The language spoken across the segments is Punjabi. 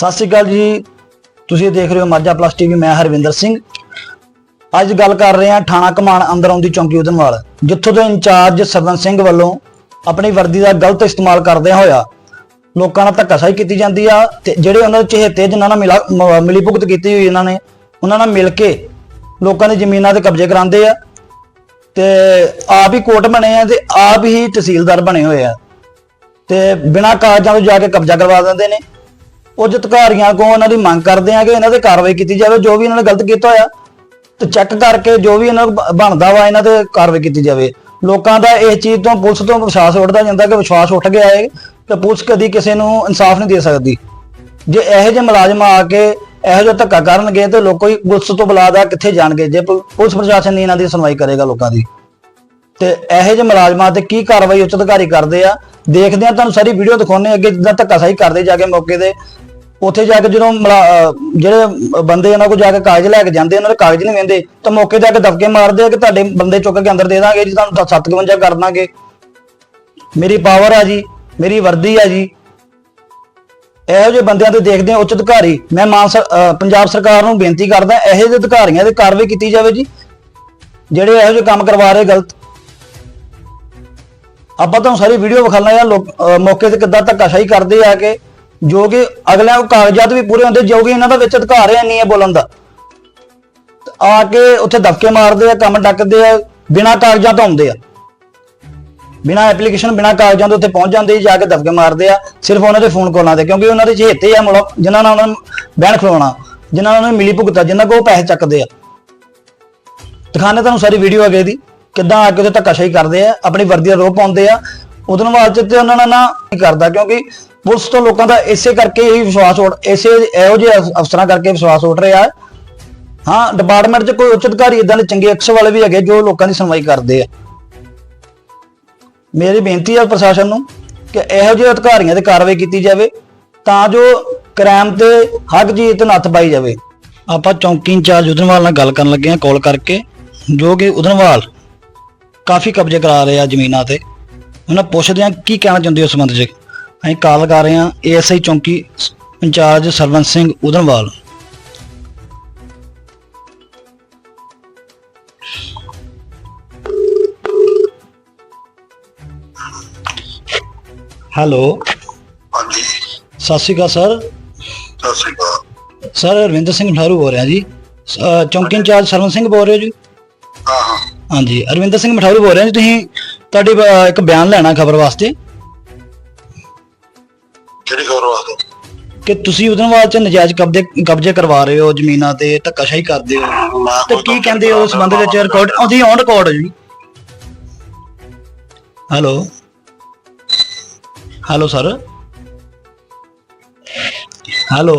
ਸਤਿ ਸ਼੍ਰੀ ਅਕਾਲ ਜੀ। ਤੁਸੀਂ ਦੇਖ ਰਹੇ ਹੋ ਮਾਝਾ ਪਲੱਸ ਟੀਵੀ, ਮੈਂ ਹਰਵਿੰਦਰ ਸਿੰਘ। ਅੱਜ ਗੱਲ ਕਰ ਰਹੇ ਹਾਂ ਥਾਣਾ ਕਮਾਨ ਅੰਦਰ ਆਉਂਦੀ ਚੌਂਕੀ ਉਦਨਵਾਲ ਜਿੱਥੋਂ ਦੇ ਇੰਚਾਰਜ ਸਰਵਨ ਸਿੰਘ ਵੱਲੋਂ ਆਪਣੀ ਵਰਦੀ ਦਾ ਗਲਤ ਇਸਤੇਮਾਲ ਕਰਦਿਆਂ ਹੋਇਆ ਲੋਕਾਂ ਨਾਲ ਧੱਕਾਸ਼ਾਹੀ ਕੀਤੀ ਜਾਂਦੀ ਆ ਤੇ ਜਿਹੜੇ ਉਹਨਾਂ ਦੇ ਚਹੇਤੇ ਜਿਨ੍ਹਾਂ ਨਾਲ ਮਿਲਾ ਮ- ਮਿਲੀ ਭੁਗਤ ਕੀਤੀ ਹੋਈ ਇਹਨਾਂ ਨੇ, ਉਹਨਾਂ ਨਾਲ ਮਿਲ ਕੇ ਲੋਕਾਂ ਦੀ ਜ਼ਮੀਨਾਂ ਤੇ ਕਬਜ਼ੇ ਕਰਾਉਂਦੇ ਆ ਤੇ ਆਪ ਹੀ ਕੋਰਟ ਬਣੇ ਆ ਤੇ ਆਪ ਹੀ ਤਹਿਸੀਲਦਾਰ ਬਣੇ ਹੋਏ ਆ ਤੇ ਬਿਨਾਂ ਕਾਗਜ਼ਾਂ ਤੋਂ ਜਾ ਕੇ ਕਬਜ਼ਾ ਕਰਵਾ ਦਿੰਦੇ ਨੇ। ਉੱਚ ਅਧਿਕਾਰੀਆਂ ਕੋਲ ਇਹਨਾਂ ਦੀ ਮੰਗ ਕਰਦੇ ਆ ਕਿ ਇਹਨਾਂ ਤੇ ਕਾਰਵਾਈ ਕੀਤੀ ਜਾਵੇ, ਜੋ ਵੀ ਇਹਨਾਂ ਨੇ ਗਲਤ ਕੀਤਾ ਹੋਇਆ, ਤੇ ਚੈੱਕ ਕਰਕੇ ਜੋ ਵੀ ਇਹਨਾਂ ਨੂੰ ਬ- ਬਣਦਾ ਵਾ, ਇਹਨਾਂ ਤੇ ਕਾਰਵਾਈ ਕੀਤੀ ਜਾਵੇ। ਲੋਕਾਂ ਦਾ ਇਸ ਚੀਜ਼ ਤੋਂ ਪੁਲਿਸ ਤੋਂ ਵਿਸ਼ਵਾਸ ਉੱਠਦਾ ਜਾਂਦਾ ਕਿ ਵਿਸ਼ਵਾਸ ਉੱਠ ਗਿਆ ਹੈ ਤੇ ਪੁਲਿਸ ਕਦੀ ਕਿਸੇ ਨੂੰ ਇਨਸਾਫ ਨਹੀਂ ਦੇ ਸਕਦੀ। ਜੇ ਇਹੋ ਜਿਹੇ ਮੁਲਾਜ਼ਮ ਆ ਕੇ ਇਹੋ ਜਿਹਾ ਧੱਕਾ ਕਰਨਗੇ, ਤੇ ਲੋਕੋ ਹੀ ਪੁਲਿਸ ਤੋਂ ਬੁਲਾਦਾ ਕਿੱਥੇ ਜਾਣਗੇ? ਜੇ ਪੁ- ਪੁਲਿਸ ਪ੍ਰਸ਼ਾਸਨ ਨਹੀਂ ਇਹਨਾਂ ਦੀ ਸੁਣਵਾਈ ਕਰੇਗਾ ਲੋਕਾਂ ਦੀ। ਤੇ ਇਹੋ ਜਿਹੇ ਮੁਲਾਜ਼ਮਾਂ ਤੇ ਕੀ ਕਾਰਵਾਈ ਉੱਚ ਅਧਿਕਾਰੀ ਕਰਦੇ ਆ? ਦੇਖਦੇ ਆ, ਤੁਹਾਨੂੰ ਸਾਰੀ ਵੀਡੀਓ ਦਿਖਾਉਣੇ ਅੱਗੇ ਜਿੱਦਾਂ ਧੱਕਾਸ਼ਾਹੀ ਕਰਦੇ ਜਾ ਕੇ ਮੌਕੇ ਤੇ। ਉੱਥੇ ਜਾ ਕੇ ਜਦੋਂ ਮੁਲਾ- ਅਹ ਜਿਹੜੇ ਬੰਦੇ ਉਹਨਾਂ ਕੋਲ ਜਾ ਕੇ ਕਾਗਜ਼ ਲੈ ਕੇ ਜਾਂਦੇ, ਉਹਨਾਂ ਦੇ ਕਾਗਜ਼ ਨਹੀਂ ਵੰਦੇ, ਤਾਂ ਮੌਕੇ ਜਾ ਕੇ ਦਬਕੇ ਮਾਰਦੇ ਆ ਕਿ ਤੁਹਾਡੇ ਬੰਦੇ ਚੁੱਕ ਕੇ ਅੰਦਰ ਦੇ ਦਾਂਗੇ ਜੀ, ਤੁਹਾਨੂੰ 57 ਕਰ ਦਾਂਗੇ। ਮੇਰੀ ਪਾਵਰ ਆ ਜੀ, ਮੇਰੀ ਵਰਦੀ ਆ ਜੀ। ਇਹੋ ਜਿਹੇ ਬੰਦਿਆਂ ਤੇ ਦੇਖਦੇ ਆ ਉੱਚ ਅਧਿਕਾਰੀ। ਮੈਂ ਮਾਨ ਸਰ- ਅਹ ਪੰਜਾਬ ਸਰਕਾਰ ਨੂੰ ਬੇਨਤੀ ਕਰਦਾ, ਇਹੋ ਜਿਹੇ ਅਧਿਕਾਰੀਆਂ ਤੇ ਕਾਰਵਾਈ ਕੀਤੀ ਜਾਵੇ ਜੀ। ਜਿਹੜੇ ਇਹੋ ਜਿਹੇ ਕੰਮ ਕਰਵਾ ਰਹੇ ਗਲਤ। ਆਪਾਂ ਤੁਹਾਨੂੰ ਸਾਰੀ ਵੀਡੀਓ ਵਿਖਾਣਾ ਆ ਲੋਕ ਅਹ ਮੌਕੇ ਤੇ ਕਿੱਦਾਂ ਧੱਕਾਸ਼ਾਹੀ ਕਰਦੇ ਆ ਕੇ ਜੋ ਕਿ ਅਗਲਿਆਂ ਕੋਲ ਕਾਗਜ਼ਾਤ ਵੀ ਪੂਰੇ ਹੁੰਦੇ ਜੋ ਕਿ ਇਹਨਾਂ ਦਾ ਵਿੱਚ ਅਧਿਕਾਰ ਹੈ ਨਹੀਂ ਹੈ ਬੋਲਣ ਦਾ। ਤੇ ਆ ਕੇ ਉੱਥੇ ਦਬਕੇ ਮਾਰਦੇ ਆ ਕੰਮ ਡੱਕਦੇ ਆ ਬਿਨਾਂ ਕਾਗਜ਼ਾਂ ਤੋਂ ਆਉਂਦੇ ਆ। ਬਿਨਾਂ ਐਪਲੀਕੇਸ਼ਨ ਬਿਨਾਂ ਕਾਗਜ਼ਾਂ ਦੇ ਉੱਤੇ ਪਹੁੰਚ ਜਾਂਦੇ ਜੀ, ਜਾ ਕੇ ਦਬਕੇ ਮਾਰਦੇ ਆ ਸਿਰਫ ਉਹਨਾਂ ਦੇ ਫੋਨ ਕਾਲਾਂ ਤੇ ਕਿਉਂਕਿ ਉਹਨਾਂ ਦੇ ਚਹੇਤੇ ਆ ਮੁਲਾ ਜਿਨ੍ਹਾਂ ਨਾਲ ਉਹਨਾਂ ਨੂੰ ਬਹਿਣ ਖਲੋਣਾ ਜਿਨ੍ਹਾਂ ਨਾਲ ਉਹਨਾਂ ਨੂੰ ਮਿਲੀ ਭੁਗਤਾ ਜਿਨ੍ਹਾਂ ਕੋਲ ਉਹ ਪੈਸੇ ਚੱਕਦੇ ਆ। ਦਿਖਾਣੇ ਤੁਹਾਨੂੰ ਸਾਰੀ ਵੀਡੀਓ ਅਗੇ ਦੀ ਕਿੱਦਾਂ ਆ ਕੇ ਉੱਥੇ ਧੱਕਾਸ਼ਾਹੀ ਕਰਦੇ ਆ ਆਪਣੀ ਵਰਦੀ ਦਾ ਰੋਪ ਪਾਉਂਦੇ ਆ ਉਹਦੋਂ ਬਾਅਦ ਚ ਤੇ ਉਹਨਾਂ ਨਾਲ ਨਾ ਕਰਦਾ ਕਿਉਂਕਿ ਪੁਲਿਸ ਤੋਂ ਲੋਕਾਂ ਦਾ ਇਸੇ ਕਰਕੇ ਹੀ ਵਿਸ਼ਵਾਸ ਉੱਠ ਇਸੇ ਇਹੋ ਜਿਹੇ ਅਫਸਰਾਂ ਕਰਕੇ ਵਿਸ਼ਵਾਸ ਉੱਠ ਰਿਹਾ ਹੈ। ਹਾਂ ਡਿਪਾਰਟਮੈਂਟ 'ਚ ਕੋਈ ਉੱਚ ਅਧਿਕਾਰੀ ਇਦਾਂ ਦੇ ਚੰਗੇ ਅਕਸ ਵਾਲੇ ਵੀ ਹੈਗੇ ਜੋ ਲੋਕਾਂ ਦੀ ਸੁਣਵਾਈ ਕਰਦੇ ਆ। ਮੇਰੀ ਬੇਨਤੀ ਹੈ ਪ੍ਰਸ਼ਾਸਨ ਨੂੰ ਕਿ ਇਹੋ ਜਿਹੇ ਅਧਿਕਾਰੀਆਂ ਤੇ ਕਾਰਵਾਈ ਕੀਤੀ ਜਾਵੇ ਤਾਂ ਜੋ ਕ੍ਰਾਈਮ ਤੇ ਹੱਕ ਜੀ ਤੇ ਨੱਥ ਪਾਈ ਜਾਵੇ। ਆਪਾਂ ਚੌਂਕੀ ਇੰਚਾਰਜ ਉਧਨਵਾਲ ਨਾਲ ਗੱਲ ਕਰਨ ਲੱਗੇ ਹਾਂ ਕਾਲ ਕਰਕੇ, ਜੋ ਕਿ ਉਧਨਵਾਲ ਕਾਫੀ ਕਬਜ਼ੇ ਕਰਾ ਰਹੇ ਆ ਜ਼ਮੀਨਾਂ ਤੇ। ਉਹਨਾਂ ਪੁੱਛਦੇ ਆ ਕੀ ਕਹਿਣਾ ਚਾਹੁੰਦੇ ਹੋ ਸੰਬੰਧ 'ਚ? ਅਸੀਂ ਕਾਲ ਕਰ ਰਹੇ ਹਾਂ ਏਐਸਆਈ ਚੌਂਕੀ ਇੰਚਾਰਜ ਸਰਵਨ ਸਿੰਘ ਉਦਨਵਾਲ ਹੈਲੋ। ਹਾਂਜੀ। ਸਤਿ ਸ਼੍ਰੀ ਅਕਾਲ ਸਰ। ਸਤਿ ਸ਼੍ਰੀ ਅਕਾਲ। ਸਰ ਰਵਿੰਦਰ ਸਿੰਘ ਮਠਾਰੂ ਬੋਲ ਰਿਹਾ ਜੀ। ਚੌਂਕੀ ਇੰਚਾਰਜ ਸਰਵਨ ਸਿੰਘ ਬੋਲ ਰਹੇ ਹੋ ਜੀ? ਹਾਂ ਹਾਂ। ਹਾਂਜੀ ਅਰਵਿੰਦਰ ਸਿੰਘ ਮਠਾਰੂ ਬੋਲ ਰਿਹਾ ਜੀ ਤੁਸੀਂ। ਤੁਹਾਡੀ ਇੱਕ ਬਿਆਨ ਲੈਣਾ ਖਬਰ ਵਾਸਤੇ। ਕਿ ਤੁਸੀਂ ਉਦਨਵਾਲ ਚ ਨਜਾਇਜ਼ ਕਬਜ਼ੇ ਕਬਜ਼ੇ ਕਰਵਾ ਰਹੇ ਹੋ ਜ਼ਮੀਨਾਂ ਤੇ, ਧੱਕਾਸ਼ਾਹੀ ਕਰਦੇ ਹੋ। ਮੈਂ ਤੇ ਕੀ ਕਹਿੰਦੇ ਹੋ ਉਸ ਸੰਬੰਧ ਵਿੱਚ ਰਿਕਾਰਡ ਉਹਦੀ ਔਨ ਰਿਕਾਰਡ ਹੈ ਜੀ। Hello hello sir hello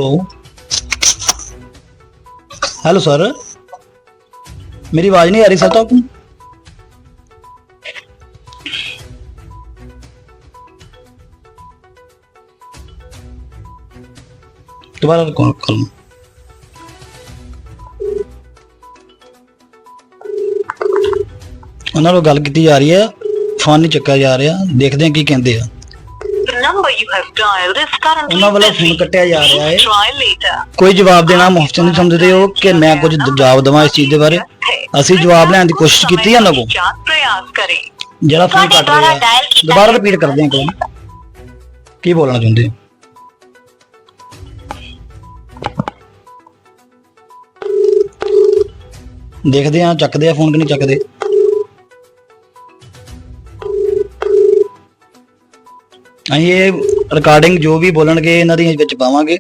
hello sir ਮੇਰੀ ਆਵਾਜ਼ ਨਹੀਂ ਆ ਰਹੀ ਸਰ ਤੁਹਾਨੂੰ दोबारा कॉल कर लूँ ਉਹਨਾਂ ਨਾਲ ਗੱਲ ਕੀਤੀ ਜਾ ਰਹੀ ਹੈ ਫੋਨ ਨਹੀਂ ਚੱਕਿਆ ਜਾ ਰਿਹਾ ਦੇਖਦੇ ਹਾਂ ਕੀ ਕਹਿੰਦੇ ਆ। ਉਹਨਾਂ ਵੱਲੋਂ ਫੋਨ ਕੱਟਿਆ ਜਾ ਰਿਹਾ ਹੈ। ਕੋਈ ਜਵਾਬ ਦੇਣਾ ਮੁਫ਼ਤ ਨਹੀਂ ਸਮਝਦੇ ਹੋ ਕਿ ਮੈਂ ਕੁਝ ਜਵਾਬ ਦਵਾਂ ਇਸ ਚੀਜ਼ ਦੇ ਬਾਰੇ? ਅਸੀਂ ਜਵਾਬ ਲੈਣ ਦੀ ਕੋਸ਼ਿਸ਼ ਕੀਤੀ ਹੈ ਨਾ ਕੋ ਜਿਹੜਾ ਫੋਨ ਕੱਟ ਰਿਹਾ ਦੁਬਾਰਾ ਰਿਪੀਟ ਕਰਦੇ ਹਾਂ ਕੋਲ ਕੀ ਬੋਲਣਾ ਚਾਹੁੰਦੇ ਦੇਖਦੇ ਆ ਚੱਕਦੇ ਆ ਫੋਨ ਕਿ ਨਹੀਂ ਚੱਕਦੇ। ਅਸੀਂ ਇਹ ਰਿਕਾਰਡਿੰਗ ਜੋ ਵੀ ਬੋਲਣਗੇ, ਇਹਨਾਂ ਦੀ ਵਿੱਚ ਪਾਵਾਂਗੇ।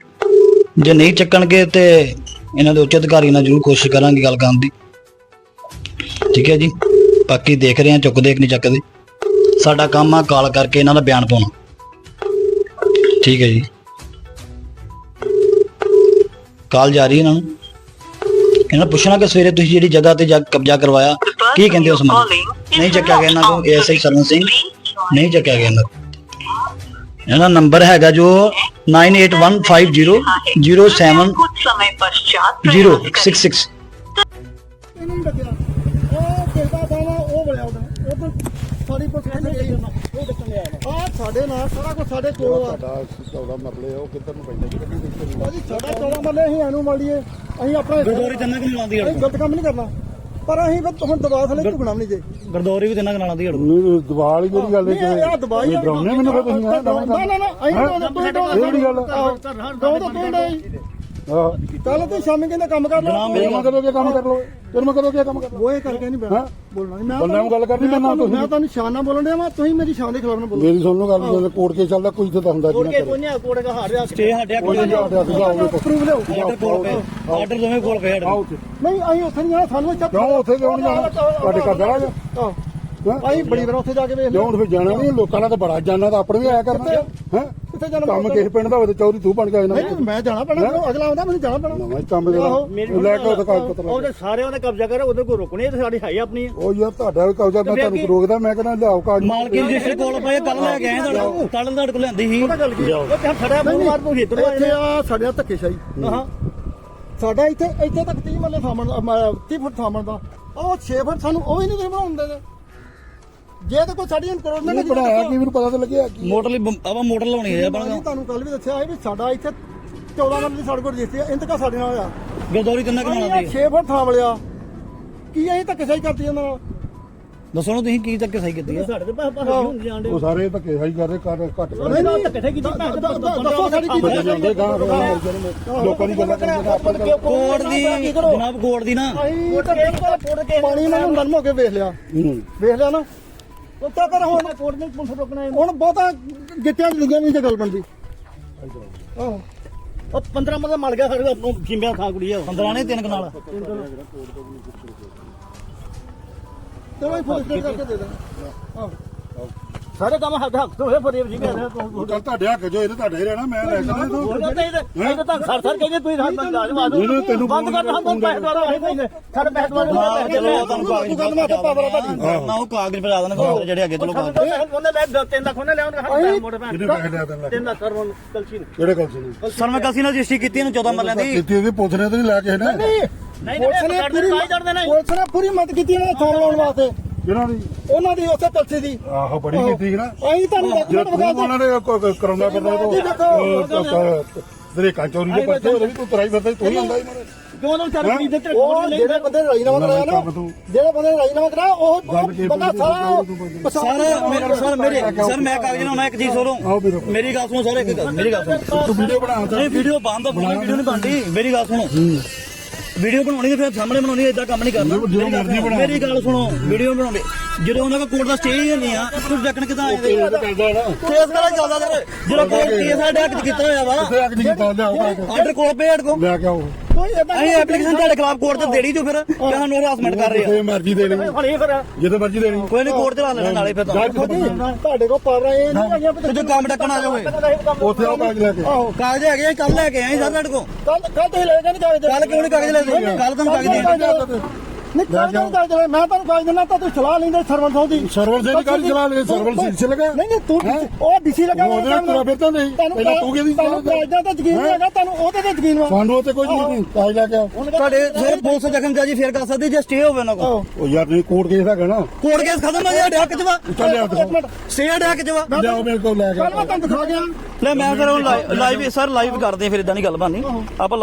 ਜੇ ਨਹੀਂ ਚੱਕਣਗੇ ਤੇ ਇਹਨਾਂ ਦੇ ਉੱਚ ਅਧਿਕਾਰੀ ਨਾਲ ਜ਼ਰੂਰ ਕੋਸ਼ਿਸ਼ ਕਰਾਂਗੇ ਗੱਲ ਕਰਨ ਦੀ। ਠੀਕ ਹੈ ਜੀ। ਬਾਕੀ ਦੇਖ ਰਹੇ ਆ ਚੁੱਕਦੇ ਕਿ ਨਹੀਂ ਚੱਕਦੇ। ਸਾਡਾ ਕੰਮ ਆ ਕਾਲ ਕਰਕੇ ਇਹਨਾਂ ਦਾ ਬਿਆਨ ਪਾਉਣਾ। ਠੀਕ ਹੈ ਜੀ। ਕਾਲ ਜਾ ਰਹੀ ਇਹਨਾਂ ਨੂੰ। ਇਹਨਾਂ ਪੁੱਛਣਾ ਕਿ ਸਵੇਰੇ ਤੁਸੀਂ ਜਿਹੜੀ ਜਗ੍ਹਾ ਤੇ ਜਾ ਕਬਜ਼ਾ ਕਰਵਾਇਆ, ਕੀ ਕਹਿੰਦੇ ਉਸ ਨੂੰ ਨਹੀਂ ਚੱਕਿਆ ਗਿਆ ਇਹਨਾਂ ਕੋਲ ਐਸਆਈ ਸਰਨ ਸਿੰਘ। ਨਹੀਂ ਚੱਕਿਆ ਗਿਆ ਇਹਨਾਂ ਕੋਲ। ਇਹਨਾਂ ਦਾ ਨੰਬਰ ਹੈਗਾ ਜੋ 98150070 ਕੁਝ ਸਮੇਂ ਪശ്ਚਾਤ 066 ਉਹ ਉਹ ਉਹ ਸਾਡੀ ਪੁਲਿਸ ਕਿੱਥੇ ਗਈ ਆ ਸਾਡੇ ਨਾਲ ਸਾਰਾ ਕੁਝ ਸਾਡੇ ਕੋਲ ਆ। ਸਾਡਾ 14 ਮਰਲੇ ਆ, ਉਹ ਕਿੱਧਰ ਨੂੰ ਪੈਂਦੇ ਜੀ? ਭਾਜੀ ਸਾਡਾ ਚੌੜਾ ਮੱਲੇ ਅਸੀਂ ਇਹਨੂੰ ਮਾਲੀਏ ਅਸੀਂ ਆਪਣਾ ਗਰਦੌਰੀ ਤਿੰਨਾਂ ਕਿ ਲਾਉਂਦੀ ਅਸੀਂ ਗਲਤ ਕੰਮ ਨਹੀਂ ਕਰਨਾ। ਪਰ ਅਸੀਂ ਫਿਰ ਹੁਣ ਦਬਾਅ ਥਲੇ ਝੁਕਣਾ ਵੀ ਨਹੀਂ ਜੇ? ਗਰਦੌਰੀ ਵੀ ਤਿੰਨਾਂ ਕਿ ਲਾਉਂਦੀ ਹੜ ਨਹੀਂ ਦਿਵਾਲੀ ਜਿਹੜੀ ਗੱਲ ਨਹੀਂ ਇਹ ਦਬਾਈ ਇਹ ਡਰਾਉਣੇ ਮੈਨੂੰ ਫਿਰ ਤੁਸੀਂ ਹੈਂ? ਨਾ ਨਾ ਨਾ ਅਸੀਂ ਹੈਂ? ਡਰਾਉਂਦੇ ਤੂੰ ਡਰਾਉਂਦਾ ਇਹ ਕਿਹੜੀ ਗੱਲ? ਦੋ ਤਾਂ ਤੂੰ ਡਰਾਈ ਆਹ ਕੱਲ ਤੂੰ ਸ਼ਾਮੀ ਕਹਿੰਦਾ ਕੰਮ ਕਰ ਲੈ ਮੇਰੇ ਮੈਂ ਕਦੋਂ ਕੀ ਕੰਮ ਕਰ ਲੋ ਤੇਰੇ ਮੈਂ ਕਦੋਂ ਕੀ ਕੰਮ ਕਰ ਲਓ? ਉਹ ਇਹ ਕਰਕੇ ਨਹੀਂ ਬੈਠਾ ਬੋਲਣਾ ਨਹੀਂ ਮੈਂ ਬੰਦਿਆਂ ਨੂੰ ਗੱਲ ਕਰਨੀ, ਮੈਂ ਨਾ ਤੁਹਾਨੂੰ- ਤੁਸੀਂ। ਮੈਂ ਤੁਹਾਨੂੰ ਸ਼ਾਨ ਨਾਲ ਬੋਲਣ ਡਿਆ ਮੈਂ ਤੁਸੀਂ ਮੇਰੀ ਸ਼ਾਨ ਦੇ ਖਿਲਾਫ ਨਾ ਬੋਲੋ। ਮੇਰੀ ਸੁਣ ਲਓ ਗੱਲ ਜਦੋਂ ਕੋਰਟ ਕੇ ਚੱਲਦਾ ਕੋਈ ਇੱਥੇ ਤਾਂ ਹੁੰਦਾ ਜੀ ਨਾ ਕਰੇ। ਨਹੀਂ ਕੋੜੇ ਦਾ ਹਾਰ ਰਿਹਾ ਸਟੇ ਹਟਿਆ ਕੋਈ ਨਹੀਂ ਆਉਂਦਾ ਸੀਗਾ ਉਹ ਪ੍ਰੂਫ ਲਿਓ। ਆਰਡਰ ਕੋਲ ਪਏ। ਆਰਡਰ ਦੋਵੇਂ ਕੋਲ ਉੱਥੇ ਨਹੀਂ ਅਸੀਂ ਉੱਥੇ ਨਹੀਂ ਜਾਣਾ ਸਾਨੂੰ ਕਿਉਂ ਉੱਥੇ ਕਿਉਂ ਨਹੀਂ ਜਾਣਾ। ਤੁਹਾਡੇ ਘਰ ਜਾਣਾ ਜਾਂ? ਅਸੀਂ ਬੜੀ ਵਾਰ ਉੱਥੇ ਜਾ ਕੇ ਵੇਖ ਲਿਆ। ਕਿਉਂ ਫਿਰ ਜਾਣਾ ਨਹੀਂ ਲੋਕਾਂ ਨਾਲ ਤਾਂ ਬੜਾ ਜਾਣਾ ਤਾਂ ਆਪਣੇ ਵੀ ਆਇਆ ਕਰਨਾ। ਹੈ? ਕਿੱਥੇ ਜਾਣਾ ਕੰਮ ਕਿਸੇ ਪਿੰਡ ਦਾ ਹੋਵੇ ਤੇ ਚੌਧਰੀ ਤੂੰ ਬਣ ਕੇ ਆਇਆ ਨਾ ਨਹੀਂ ਮੈਂ ਜਾਣਾ ਪੈਣਾ ਅਗਲਾ ਆਉਂਦਾ ਮੈਨੂੰ ਜਾਣਾ ਪੈਣਾ। ਨਵਾਂ ਕੰਮ ਜਿਹੜਾ ਲੈ ਕੇ ਉਹਦਾ ਕਾਗਜ਼ ਪੱਤਰ। ਉਹਦੇ ਸਾਰੇ ਉਹਨੇ ਕਬਜ਼ਾ ਕਰਿਆ ਉਹਦੇ ਕੋਲ ਰੁਕਣੇ ਤੇ ਸਾਡੀ ਹੈ ਆਪਣੀ। ਉਹ ਯਾਰ ਤੁਹਾਡਾ ਵੀ ਕਬਜ਼ਾ ਮੈਂ ਤੁਹਾਨੂੰ ਰੋਕਦਾ ਮੈਂ ਕਹਿੰਦਾ ਲਿਆਓ ਕਾਗਜ਼ ਮਾਲਕੀ ਰਜਿਸਟਰ ਕੋਲ ਪਏ ਕੱਲ ਲੈ ਕੇ ਆਏ ਤੁਹਾਡੇ। ਕੱਲ ਤੁਹਾਡੇ ਕੋਲ ਲਿਆਂਦੀ ਸੀ। ਗੱਲ ਕੀ ਉਹ ਤੇ ਖੜਿਆ ਮੂੰਹ ਮਾਰ ਤੂੰ ਹਿੱਟ ਇੱਥੇ ਆ ਸਾਡੇ ਨਾਲ ਧੱਕੇਸ਼ਾਹੀ। ਹਾਂ। ਸਾਡਾ ਇੱਥੇ ਇੱਥੇ ਤੱਕ 30 ਮੱਲੇ ਥਾਮਣ ਦਾ 30 ਫੁੱਟ ਥਾਮਣ ਦਾ। ਉਹ 6 ਫੁੱਟ ਸਾਨੂੰ ਉਹ ਵੀ ਨਹੀਂ ਤੁਸੀਂ ਬਣਾਉਂਦੇ ਨੇ ਜੇ ਤਾਂ ਕੋਈ ਸਾਡੀ ਇਨਕਰੋਚਮੈਂਟ ਨਹੀਂ ਬਣਾਇਆ ਕੀ ਮੈਨੂੰ ਪਤਾ ਤਾਂ ਲੱਗਿਆ ਕੀ ਮੋਟਰ ਲਈ ਆਪਾਂ ਮੋਟਰ ਲਾਉਣੀ ਹੈ ਮੈਂ ਤੁਹਾਨੂੰ ਕੱਲ ਵੀ ਦੱਸਿਆ ਸੀ ਵੀ ਸਾਡਾ ਇੱਥੇ 14 ਮਰਲੇ ਦੀ ਸਾਡੇ ਕੋਲ ਰਜਿਸਟਰੀ ਆ ਇੰਤਕਾ ਸਾਡੇ ਨਾਲ ਆ। ਗਰਦੌਰੀ ਤਿੰਨਾਂ ਕਿ ਲਾਉਂਦੀ 6 ਫੁੱਟ ਥਾਮ ਲਿਆ ਕੀ ਅਸੀਂ ਧੱਕੇਸ਼ਾਹੀ ਕਰਤੀ ਉਹਨਾਂ ਨਾਲ? ਦੱਸੋ ਨਾ ਤੁਸੀਂ ਕੀ ਤੱਕ ਸਹੀ ਕੀਤੀ ਹੈ। ਸਾਡੇ ਤੇ ਪੈਸੇ ਪੈਸੇ ਹੁਣ ਜਾਣ ਦੇ ਉਹ ਸਾਰੇ ਧੱਕੇ ਸਾਈ ਕਰਦੇ ਕਰ ਘੱਟ ਕਰ ਨਹੀਂ ਨਹੀਂ ਇਕੱਠੇ ਕੀਤੀ ਪੈਸੇ ਦ- ਦ- ਦੱਸੋ ਸਾਡੀ ਕੀ ਬੰਦੇ ਜਾਂਦੇ ਗਾਂ ਲੋਕਾਂ ਦੀ ਗੱਲਾਂ ਕਰਦੇ ਨੇ। ਆਪਾਂ ਕੋਰਟ ਦੀ ਜਨਾਬ ਕੋਰਟ ਦੀ ਨਾ। ਅਸੀਂ ਪਾਣੀ ਇਹਨਾਂ ਨੂੰ ਨਰਮ ਹੋ ਕੇ ਵੇਖ ਲਿਆ। ਹੂੰ ਵੇਖ ਲਿਆ ਨਾ। ਉੱਤਾ ਕਰ ਹੁਣ ਕੋਰਟ ਨੇ ਪੁਲਿਸ ਰੁਕਣਾ ਹੁਣ ਬਹੁਤਾ ਗਿੱਟਿਆਂ ਚ ਲਿਖਿਆ ਨਹੀਂ ਤੇ ਗੱਲ ਬਣਦੀ। ਆਹੋ। ਉਹ 15 ਮਦਾ ਮਲ ਗਿਆ ਸਾਡੇ ਤੋਂ ਜਿੰਬਿਆ ਖਾ ਕੁੜੀ ਆ ਉਹ। 15 ਨੇ ਤਿੰਨ ਕਨਾਲ। ਚਲੋ ਇਹ ਫੋਟੋ ਕਰਕੇ ਦੇ ਦੇਣਾ ਆਹੋ। ਸਾਰੇ ਕੰਮ ਹੱਥ ਹੱਥ ਤੋਂ ਹੋਏ ਫਰੀਬ ਜੀ ਮੈਂ ਉਹ ਚੱਲ ਤੁਹਾਡੇ ਹੱਕ ਜੋ ਇਹ ਤਾਂ ਤੁਹਾਡੇ ਹੀ ਰਹਿਣਾ ਮੈਂ ਲੈ ਜਾਣਾ ਤੂੰ। ਇਹ ਤਾਂ ਸਰ ਸਰ ਕਹਿੰਦੇ ਤੁਸੀਂ ਹੱਥ ਬੰਦ ਆ ਨਹੀਂ, ਨਹੀਂ, ਤੈਨੂੰ ਬੰਦ ਕਰ ਹਮ ਪੈਸੇ ਦਵਾਰੋ ਅਸੀਂ ਪੈਸੇ ਸਾਡੇ ਪੈਸੇ ਦਵਾਰੋ ਪੈਸੇ ਚਲੋ ਤੁਹਾਨੂੰ ਗੱਲ ਮਾਤਾ ਪਾਵਰਾ ਭਾਜੀ ਨਾ ਉਹ ਕਾਗਜ਼ ਪਾ ਦੇਣ ਜਿਹੜੇ ਅੱਗੇ ਚਲੋ ਕਾਗਜ਼ ਉਹਨੇ ਲੈ ਤਿੰਨ ਲੱਖ ਉਹਨੇ ਲੈ ਉਹਨੇ ਲਿਆ ਤੈਨੂੰ ਤਿੰਨ ਲੱਖ ਰੁਪਏ ਕਲਸੀ ਨੂੰ। ਕਿਹੜੇ ਕੋਲ ਸੀ ਸਰ ਮੈਂ ਕਸੀ ਨਾਲ ਰਜਿਸਟਰੀ ਕੀਤੀ ਇਹਨੂੰ 14 ਮਰਲਿਆਂ ਦੀ। ਕੀਤੀ ਉਹਦੀ ਪੁੱਛ ਰਹੇ ਤੇ ਨਹੀਂ ਲੈ ਕੇ ਨਾ ਨਹੀਂ ਪੁਲਿਸ ਨੇ ਪੂਰੀ ਪੁਲਿਸ ਨੇ ਪੂਰੀ ਮਦਦ ਕੀਤੀ ਇਹਨਾਂ ਥਾਂ ਲਾਉਣ ਵਾਸਤੇ। ਜਿਹਨਾਂ ਦੀ ਉਹਨਾਂ ਦੀ ਉੱਥੇ ਕਲਸੀ ਦੀ। ਆਹੋ ਬੜੀ ਕੀਤੀ ਨਾ। ਅਸੀਂ ਤੁਹਾਨੂੰ ਜੇ ਡਾਕੂਮੈਂਟ ਤੂੰ ਵਿਖਾ ਉਹਨਾਂ ਨੇ ਕੋ- ਕੋ- ਕਰਾਉਂਦਾ ਫਿਰਦਾ ਤੂੰ ਤੇਰੇ ਚੋਰੀ ਦੇ ਪਰਚੇ ਉਹਦੇ ਵੀ ਤੂੰ ਤਰਾਈ ਫਿਰਦਾ ਤੂੰ ਹੀ ਆਂਦਾ ਹੀ ਮਾਰੇ। ਕਿਉਂ ਨਾ ਵਿਚਾਰੇ ਖਰੀਦੇ ਤੇ ਉਹ ਜਿਹੜੇ ਬੰਦੇ ਨੇ। ਰਾਜੀਨਾਮਾ ਕਰਾਇਆ ਨਾ ਕੰਮ ਤੂੰ ਜਿਹੜੇ ਬੰਦੇ ਨੇ ਰਾਜੀਨਾਮਾ ਕਰਾਇਆ ਉਹ ਉਹ ਗੱਲ ਕੀ ਬੰਦਾ ਬੰਦੀ ਸਾਰਾ ਸਰ ਮੇਰੇ ਸਰ ਮੇਰੇ ਸਰ ਮੈਂ ਕਾਗਜ਼ ਲਾਉਣਾ ਇੱਕ ਚੀਜ਼ ਸੁਣੋ ਆਓ ਵੀਰੋ। ਮੇਰੀ ਗੱਲ ਸੁਣੋ ਸਰ ਇੱਕ ਗੱਲ ਮੇਰੀ ਗੱਲ ਸੁਣੋ। ਤੂੰ ਵੀਡੀਓ ਬਣਾ ਤਾ ਨਹੀਂ ਵੀਡੀਓ ਬੰਦ ਆ ਵੀਡੀਓ ਨਹੀਂ ਬਣਦੀ। ਮੇਰੀ ਗੱਲ ਸੁਣੋ। ਵੀਡੀਓ ਬਣਾਉਣੀ ਤੇ ਫਿਰ ਸਾਹਮਣੇ ਬਣਾਉਣੀ ਇਦਾਂ ਕੰਮ ਨਹੀਂ ਕਰਨਾ। ਮੇਰੀ ਗੱਲ ਸੁਣੋ ਵੀਡੀਓ ਬਣਾਉਂਦੇ ਜਦੋਂ ਉਹਨਾਂ ਕੋਲ ਕੋਰਟ ਦਾ ਸਟੇ ਹੀ ਨਹੀਂ ਆ ਤੁਸੀਂ ਜੱਕਣ ਕਿਦਾਂ ਆਏ ਤਾਂ ਨਾ? ਕੇਸ ਕਰਾ ਚੱਲਦਾ ਸਰ ਜਿਹੜਾ ਕੋਰਟ ਕੇਸ ਸਾਡੇ ਹੱਥ 'ਚ ਕੀਤਾ ਹੋਇਆ ਵਾ। ਤੇ। ਆਰਡਰ ਕੋਲ ਪੇ ਹੱਟ ਕੋ ਲੈ ਕੇ ਆਓ। ਅਸੀਂ ਐਪਲੀਕੇਸ਼ਨ ਤੁਹਾਡੇ ਖਿਲਾਫ ਕੋਰਟ ਤੇ ਦੇੜੀ ਜੋ ਫਿਰ ਕਿ ਸਾਨੂੰ ਹਰਾਸਮੈਂਟ ਕਰ ਰਹੇ ਆ। ਜਿੱਥੇ ਮਰਜ਼ੀ ਦੇਣੀ। ਹੁਣ ਇਹ ਫਿਰ ਜਿੱਥੇ ਮਰਜ਼ੀ ਦੇਣੀ। ਕੋਈ ਨਹੀਂ ਕੋਰਟ ਚਲਾ ਲੈਣਾ ਨਾਲੇ ਫਿਰ ਤਾਂ। ਕੇ ਤੁਹਾਡੇ ਕੋਲ ਪਾਵਰਾਂ ਇਹ ਨਹੀਂ ਆਈਆਂ ਤੇ ਜੋ ਕੰਮ ਡੱਕਣ ਆ ਜਾਓਗੇ ਉੱਥੇ ਆਓ ਕਾਗਜ਼ ਲੈ ਕੇ। ਆਹੋ ਕਾਗਜ਼ ਹੈਗੇ ਆ ਕੱਲ ਲੈ ਕੇ ਆਏ ਸਰ ਤੁਹਾਡੇ ਕੋ ਕੱਲ ਕੱਲ ਤੁਸੀਂ ਲੈ ਕੇ ਨਹੀਂ ਕਾਗਜ਼। ਕੱਲ ਕਿਉਂ ਨਹੀਂ ਕਾਗਜ਼ ਲੈ ਦੇ ਕੱਲ ਤੁਹਾਨੂੰ ਕਾਗਜ਼ ਦੇ ਨਹੀਂ। ਮੈਂ ਤੁਹਾਨੂੰ ਕਾਗਜ਼ ਦੇਣਾ ਤਾਂ ਤੂੰ ਚਲਾ ਲੈਂਦੇ ਸਰਵਨ ਸਾਹਿਬ ਦੀ? ਸਰਵਰ ਸੇ ਕਾਗਜ਼ ਚਲਾ ਲੈ ਸਰਵਰ ਸੀ ਸੇ ਲਗਾ। ਨਹੀਂ ਨਹੀਂ ਤੂੰ ਉਹ ਡੀਸੀ ਲਗਾ ਉਹਦੇ ਤੁਰਾ ਫਿਰਦਾ ਨਹੀਂ। ਪਹਿਲਾਂ ਤੂੰ ਕਿਹਦੀ ਤੁਹਾਨੂੰ ਕਾਗਜ਼ਾਂ ਤੇ ਯਕੀਨ ਨਹੀਂ ਹੈਗਾ ਤੁਹਾਨੂੰ ਉਹਦੇ ਤੇ ਯਕੀਨ ਵਾ। ਸਾਨੂੰ ਉੱਤੇ ਕੋਈ ਨਹੀਂ ਕਾਗਜ਼ ਲੈ ਕੇ ਆਓ। ਤੁਹਾਡੇ ਸਰ ਪੁਲਿਸ ਜ਼ਖਮ ਜਾਜੀ ਫੇਰ ਕਰ ਸਕਦੀ ਜੇ ਸਟੇ ਹੋਵੇ ਉਹਨਾਂ ਕੋ ਉਹ ਯਾਰ ਨਹੀਂ ਕੋਰਟ ਕੇਸ ਹੈਗਾ ਨਾ। ਕੋਰਟ ਕੇਸ ਖਤਮ ਹੋ ਗਿਆ ਡੱਕ ਚ ਵਾ। ਚੱਲ ਲਿਆ ਇੱਕ ਮਿੰਟ। ਸਟੇ ਡੱਕ ਚ ਵਾ। ਲਿਆਓ ਮੇਰੇ ਕੋਲ ਲੈ ਕੇ ਕੱਲ ਮੈਂ ਤੁਹਾਨੂੰ ਦਿਖਾ ਗਿਆ। ਲੈ ਮੈਂ ਫਿਰ ਲਾਈਵ ਸਰ ਲਾਈਵ ਕਰਦੇ ਫਿਰ ਇਦਾਂ ਦੀ ਗੱਲ ਬਾਨੀ ਆਪਾਂ